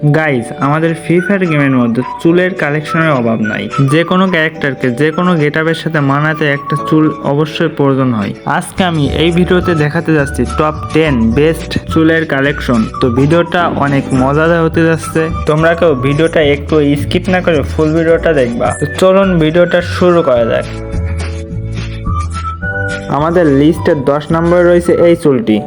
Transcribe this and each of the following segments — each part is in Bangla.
গাইজ আমাদের ফ্রি ফায়ার গেমের মধ্যে চুলের কালেকশনের অভাব নাই। যে কোনো ক্যারেক্টারকে যে কোনো গেটআপের সাথে মানাতে একটা চুল অবশ্যই প্রয়োজন হয়। আজকে আমি এই ভিডিওতে দেখাতে যাচ্ছি টপ টেন বেস্ট চুলের কালেকশন তো ভিডিওটা অনেক মজাদার হতে যাচ্ছে। তোমরা কেউ ভিডিওটা একটু স্কিপ না করে ফুল ভিডিওটা দেখবা। তো চলুন ভিডিওটা শুরু করা যাক। আমাদের লিস্টের দশ নম্বরে রয়েছে এই চুলটি।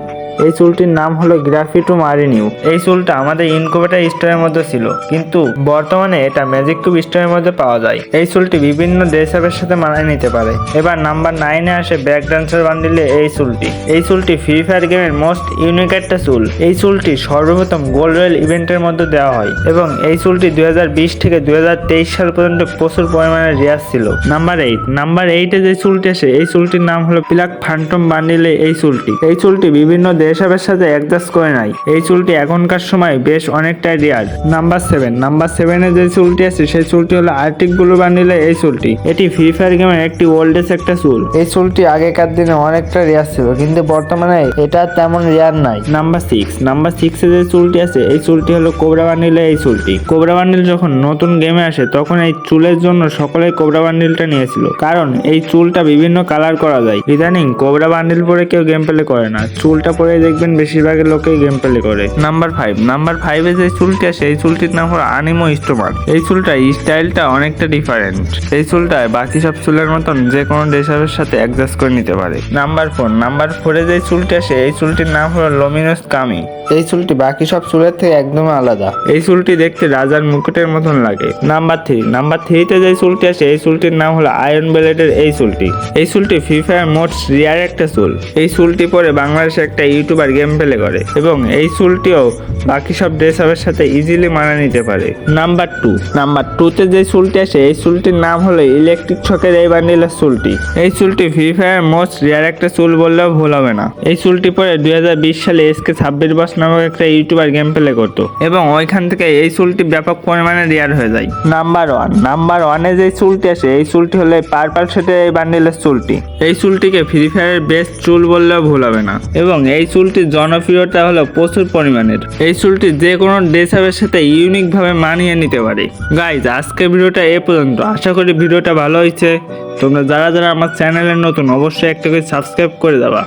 এই চুলটির নাম হলো গ্রাফিটু মারিনিউ। এই চুলটা আমাদের ইনকুবেটার স্টোরের মধ্যে ছিল, কিন্তু বর্তমানে এটা ম্যাজিক কিউব স্টোরের মধ্যে পাওয়া যায়। এই চুলটি বিভিন্ন ড্রেসআপের সাথে মানায় নিতে পারে। এবার নাম্বার নাইনে আসে ব্যাক ডান্সার বান্ডিলে এই চুলটি। এই চুলটি ফ্রি ফায়ার গেমের মোস্ট ইউনিক একটা চুল। এই চুলটি সর্বপ্রথম গোল্ড রয়েল ইভেন্টের মধ্যে দেওয়া হয় এবং এই চুলটি দুই হাজার বিশ থেকে দুই হাজার তেইশ সাল পর্যন্ত প্রচুর পরিমাণে রিয়াজ ছিল। নাম্বার এইট নাম্বার এইটে যে চুলটি আসে, এই চুলটির নাম হলো পিলাক ফ্যান্টম বান্ডিলে এই চুলটি। এই চুলটি বিভিন্ন দেশাবের সাথে অ্যাডজাস্ট করে নাই। এই চুলটি এখনকার সময় বেশ অনেকটাই রিয়ার নাম্বার সেভেন নাম্বার সেভেনে যে চুলটি আছে সেই চুলটি হলো আর্টিক ব্লু বান্ডিলে এই চুলটি। এটি ফ্রি ফায়ার গেমের একটি ওল্ডেস্ট একটা চুল। এই চুলটি আগেকার দিনে অনেকটা রিয়ার ছিল কিন্তু বর্তমানে এটা তেমন রিয়ার নাই। নাম্বার সিক্স নাম্বার সিক্সে যে চুলটি আছে এই চুলটি হলো কোবরা বান্ডিলে এই চুলটি। কোবরা বান্ডিল যখন নতুন গেমে আসে তখন এই চুলের জন্য সকলেই কোবরা বান্ডিলটা নিয়েছিল। কারণ এই চুলটা বিভিন্ন কালার করা যায়। ইদানিং কোবরা বান্ডিল পরে কেউ গেম প্লে করে না। চুলটা পরে দেখবেন বেশিরভাগ লোকেই গেম প্লে করে। নাম্বার ফাইভ নাম্বার ফাইভে যে চুলটি আছে এই চুলটির নাম হলো আনিমো স্টোমার এই চুলটা স্টাইলটা অনেকটা ডিফারেন্ট এই চুলটায় বাকি সব চুলের মতন যে কোনো ড্রেসারের সাথে অ্যাডজাস্ট করে নিতে পারে। নাম্বার ফোর নাম্বার ফোরে যে চুলটি আসে, এই চুলটির নাম হলো লোমিনাস কামি এই চুলটি বাকি সব চুলের থেকে একদম আলাদা। এই চুলটি দেখতে রাজার মুকুটের মতন লাগে। নাম্বার থ্রি নাম্বার থ্রিতে যে চুলটি আছে এই চুলটির নাম হলো আয়রন বেলেটের এই চুলটি। এই চুলটি ফ্রি ফায়ার মোস্ট রিয়ার একটা চুল। এই চুলটি পরে বাংলাদেশে একটা ইউটিউবার গেম প্লে করে এবং এই চুলটিও বাকি সব ড্রেস আপের সাথে ইজিলি মানা নিতে পারে। নাম্বার টু নাম্বার টুতে যে চুলটি আছে এই চুলটির নাম হলো ইলেকট্রিক ছকের এই বান্ডিলের চুলটি। এই চুলটি ফ্রি ফায়ার মোস্ট রিয়ার একটা চুল বললেও ভুল হবে না। এই চুলটি পরে দুই সালে এসকে ছাব্বিশ বস নামক একটা ইউটিউবার গেম প্লে করতো এবং ওইখান থেকে এই চুলটি ব্যাপক পরিমাণে রেয়ার হয়ে যায়। নাম্বার ওয়ান নাম্বার ওয়ানে যে চুলটি আসে, এই চুলটি হলো পার্পল সেটের এই বান্ডিলের চুলটি। এই চুলটিকে ফ্রি ফায়ারের বেস্ট চুল বললেও ভুল হবে না। এবং এই চুলটির জনপ্রিয়তা হলো প্রচুর পরিমাণের। এই চুলটি যে কোনো ড্রেসআপের সাথে ইউনিকভাবে মানিয়ে নিতে পারে। গাইজ আজকের ভিডিওটা এ পর্যন্ত। আশা করি ভিডিওটা ভালো হয়েছে। তোমরা যারা যারা আমার চ্যানেলে নতুন, অবশ্যই একটা করে সাবস্ক্রাইব করে দেবা।